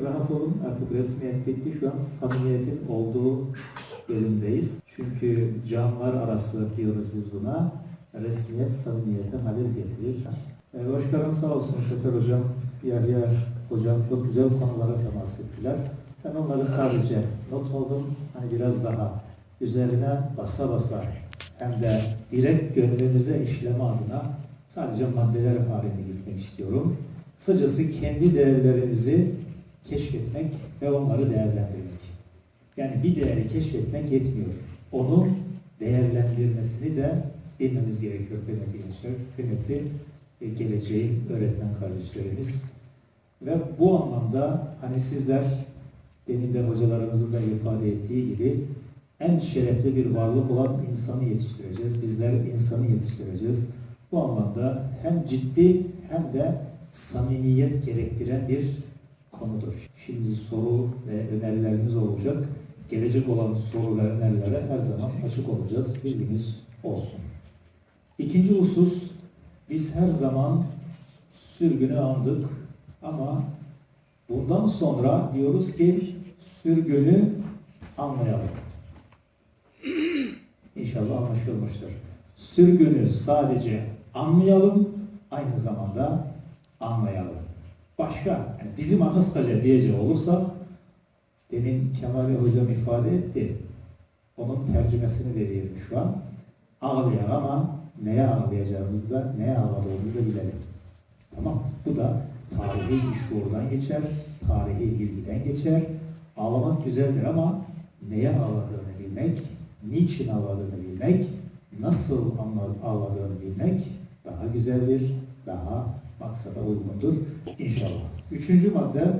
Rahat olun artık resmiyet bitti. Şu an samimiyetin olduğu bölümdeyiz. Çünkü camlar arası diyoruz biz buna. Resmiyet samimiyete halel getirir. Ee, başkanım sağ olsun Sefer Hocam, Yahya Hocam çok güzel konulara temas ettiler. Ben onları sadece not aldım. Hani biraz daha üzerine basa basa hem de direkt gönlümüze işleme adına sadece maddeler halinde gitmek istiyorum. Kısacası kendi değerlerimizi keşfetmek ve onları değerlendirmek. Yani bir değeri keşfetmek yetmiyor. Onu değerlendirmesini de bilmemiz gerekiyor kıymetli gençler, kıymetli e, geleceğin öğretmen kardeşlerimiz. Ve bu anlamda hani sizler demin de hocalarımızın da ifade ettiği gibi en şerefli bir varlık olan insanı yetiştireceğiz. Bizler insanı yetiştireceğiz. Bu anlamda hem ciddi hem de samimiyet gerektiren bir konudur. Şimdi soru ve önerilerimiz olacak. Gelecek olan soru ve önerilere her zaman açık olacağız. Bilginiz olsun. İkinci husus, biz her zaman sürgünü andık ama bundan sonra diyoruz ki sürgünü anlayalım. İnşallah anlaşılmıştır. Sürgünü sadece anlayalım, aynı zamanda anlayalım. Başka, yani bizim ahıstaca diyecek olursak, demin Kemal Hocam ifade etti, onun tercümesini vereyim şu an. Ağlayan ama neye ağlayacağımızı da, neye ağladığımızı bilelim. Tamam, bu da tarihi bir şuurdan geçer, tarihi bilgiden geçer. Ağlamak güzeldir ama neye ağladığını bilmek, niçin ağladığını bilmek, nasıl ağladığını bilmek daha güzeldir, daha maksada uygundur inşallah. Üçüncü madde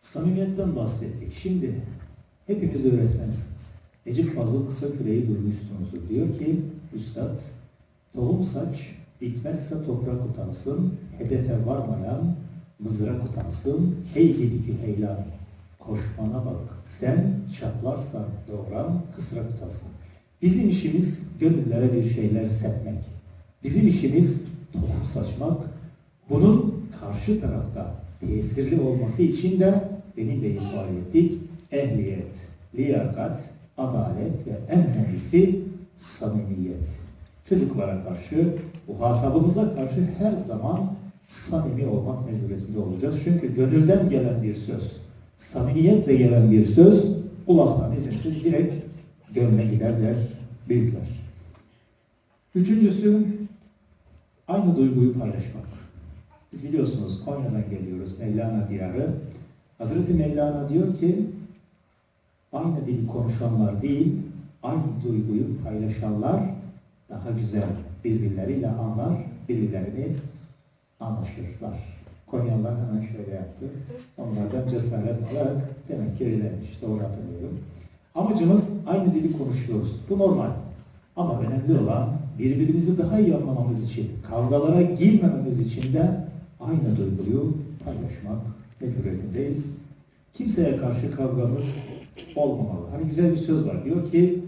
samimiyetten bahsettik. Şimdi hepimiz öğretmeniz. Necip Fazıl kısa küreyi duymuşsunuzdur. Diyor ki Üstad, tohum saç bitmezse toprak utansın, hedefe varmayan mızrak utansın, hey gidi ki heylan, koşmana bak, sen çatlarsan doğran kısrak utansın. Bizim işimiz gönüllere bir şeyler sepmek. Bizim işimiz saçmak. Bunun karşı tarafta tesirli olması için de demin de ifade ettik. Ehliyet, liyakat, adalet ve en önemlisi samimiyet. Çocuklara karşı, muhatabımıza karşı her zaman samimi olmak mecburiyetinde olacağız. Çünkü gönülden gelen bir söz, samimiyetle gelen bir söz kulaktan izinsiz direkt gönle gider der büyükler. Üçüncüsü aynı duyguyu paylaşmak. Biz biliyorsunuz Konya'dan geliyoruz Mevlana diyarı. Hazreti Mevlana diyor ki aynı dili konuşanlar değil, aynı duyguyu paylaşanlar daha güzel birbirleriyle anlar, birbirlerini anlaşırlar. Konyalılar hemen şöyle yaptı. Onlardan cesaret alarak demek ki öyleymiş. Doğru hatırlıyorum. Amacımız aynı dili konuşuyoruz. Bu normal. Ama önemli olan birbirimizi daha iyi anlamamız için, kavgalara girmememiz için de aynı duyguyu paylaşmak mecburiyetindeyiz. Kimseye karşı kavgamız olmamalı. Hani güzel bir söz var. Diyor ki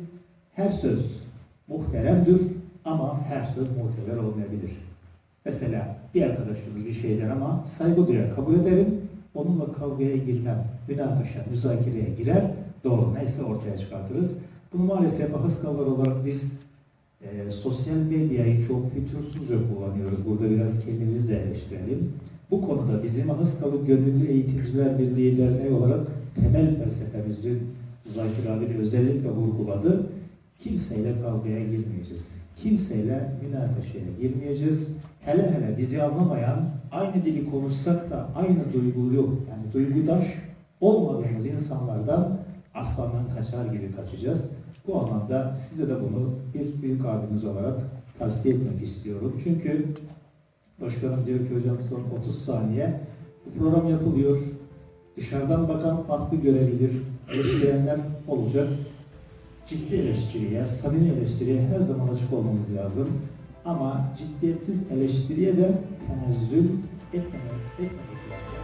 her söz muhteremdir ama her söz muhteber olmayabilir. Mesela bir arkadaşımız bir şeyden ama saygı duyar, kabul ederim. Onunla kavgaya girmem, münakaşa, müzakereye girer. Doğru neyse ortaya çıkartırız. Bunu maalesef ahıskalar olarak biz e, sosyal medyayı çok fütursuzca kullanıyoruz. Burada biraz kendimizi de eleştirelim. Bu konuda bizim Ahıskalı Gönüllü Eğitimciler Birliği Derneği olarak temel felsefemiz dün Zakir abi de özellikle vurguladı. Kimseyle kavgaya girmeyeceğiz. Kimseyle münakaşaya girmeyeceğiz. Hele hele bizi anlamayan, aynı dili konuşsak da aynı duyguyu, yani duygudaş olmadığımız insanlardan aslandan kaçar gibi kaçacağız. Bu anlamda size de bunu bir büyük abiniz olarak tavsiye etmek istiyorum. Çünkü başkanım diyor ki hocam son 30 saniye bu program yapılıyor. Dışarıdan bakan farklı görebilir. Eleştirenler olacak. Ciddi eleştiriye, samimi eleştiriye her zaman açık olmamız lazım. Ama ciddiyetsiz eleştiriye de tenezzül etmemek, etmemek